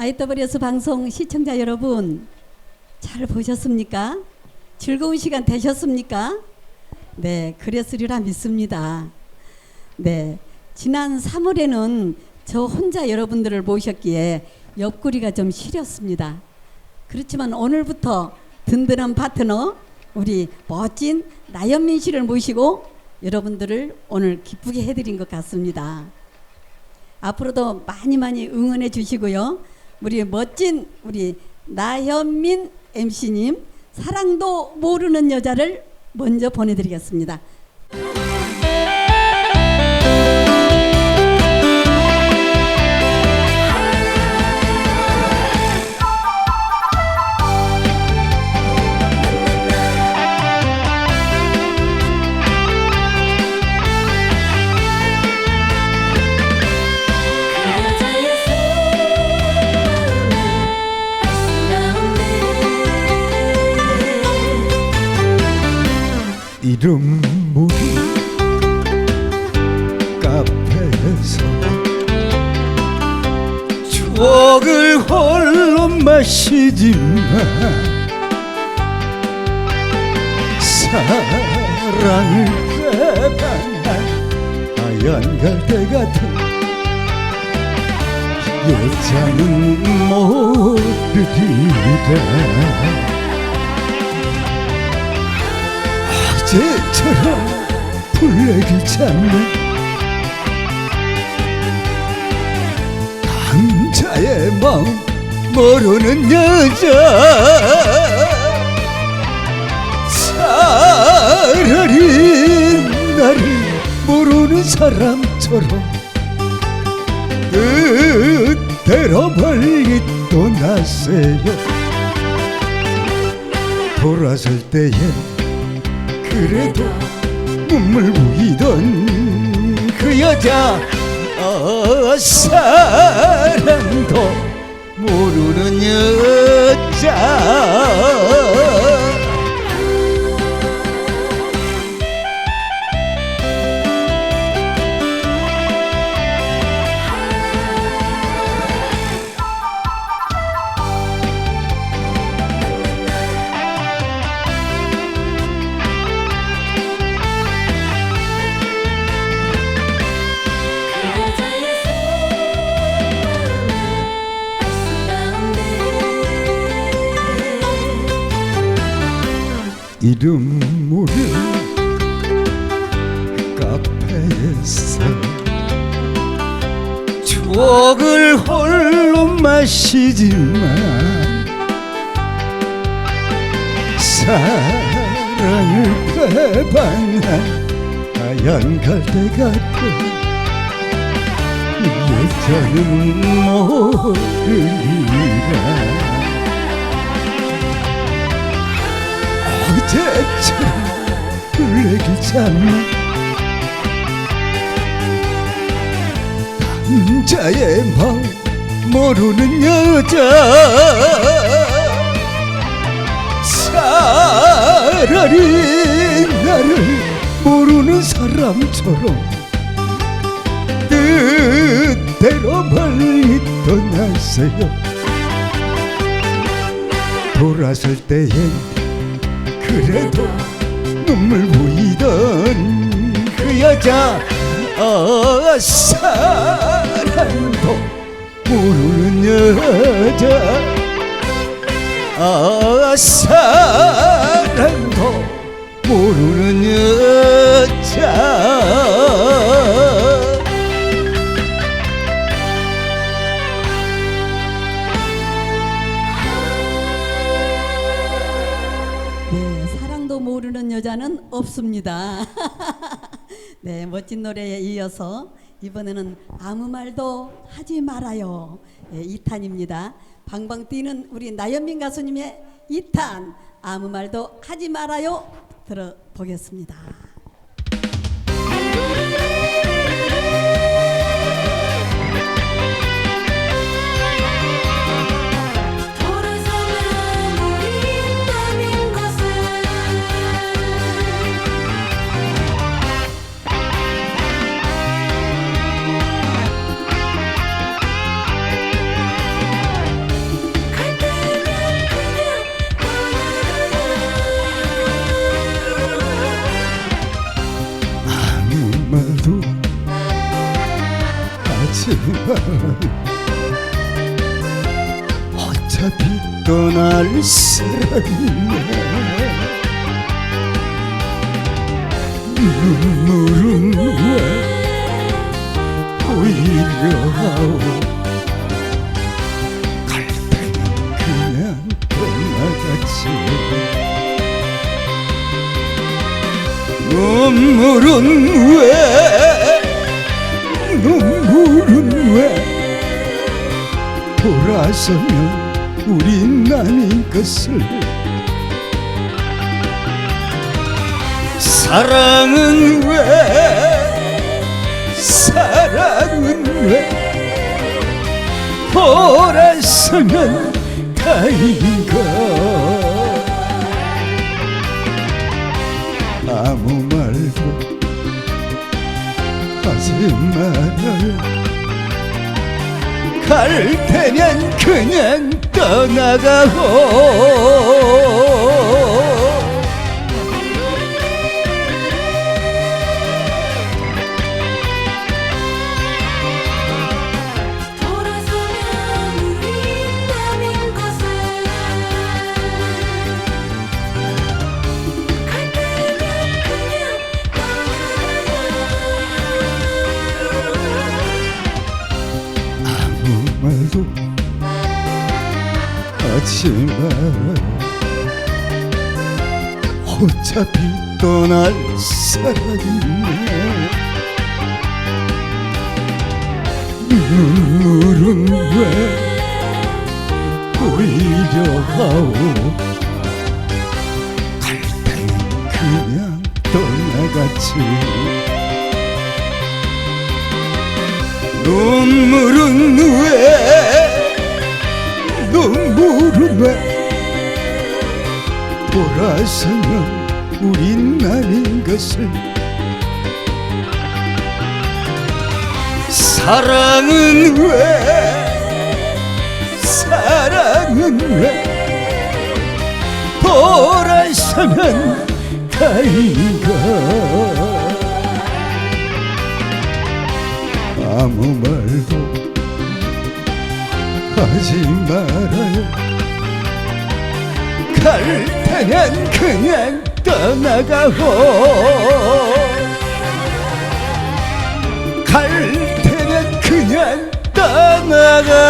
IWS 방송 시청자 여러분 잘 보셨습니까? 즐거운 시간 되셨습니까? 네, 그랬으리라 믿습니다. 네, 지난 3월에는 저 혼자 여러분들을 모셨기에 옆구리가 좀 시렸습니다. 그렇지만 오늘부터 든든한 파트너 우리 멋진 나연민 씨를 모시고 여러분들을 오늘 기쁘게 해드린 것 같습니다. 앞으로도 많이 많이 응원해 주시고요. 우리 멋진 우리 나현민 MC님 사랑도 모르는 여자를 먼저 보내드리겠습니다. 이름 모를 카페에서 추억을 홀로 마시지만 사랑을 빼앗한 하얀 갈대 같은 여자는 모르리라 어제처럼 불내기 잡는 남자의 마음 모르는 여자. 차라리 나를 모르는 사람처럼 뜻대로 멀리 떠나세요. 돌아설 때에 그래도 눈물 보이던 그 여자 어, 사랑도 모르는 여자 이름 모를 카페에서 추억을 홀로 마시지만 사랑을 배반한 하얀 갈대 같은 여자는 모르리라 제처럼 잡는 남자의 마음 모르는 여자 차라리 나를 모르는 사람처럼 뜻대로 멀리 떠나세요 돌아설 때엔 그래도 눈물 보이던 그 여자 어, 사랑도 모르는 여자 어, 사랑 사랑도 모르는 여자는 없습니다. 네, 멋진 노래에 이어서 이번에는 아무 말도 하지 말아요. 네, 2탄입니다. 방방 뛰는 우리 나연민 가수님의 2탄 아무 말도 하지 말아요. 들어보겠습니다. 어차피 떠날 사람이네. 눈물은 왜 오히려 하오? 갈 때는 그냥 떠나갔지. 눈물은 왜 눈물 은 왜 돌아서면 우린 아닌 것을? 사랑은 왜? 사랑은 왜? 돌아서면 다인가 아무 말아요 갈 테면 그냥 떠나가고 지 말아요 어차피 떠날 사람이네. 눈물은 왜 오히려 하오? 갈 때는 그냥 떠나갔지. 눈물은 돌아서면 우린 아닌 것을. 사랑은 왜? 사랑은 왜? 돌아서면 다인가 아무 말도 하지 말아요 갈 테면 그냥 떠나가고 갈 테면 그냥 떠나가고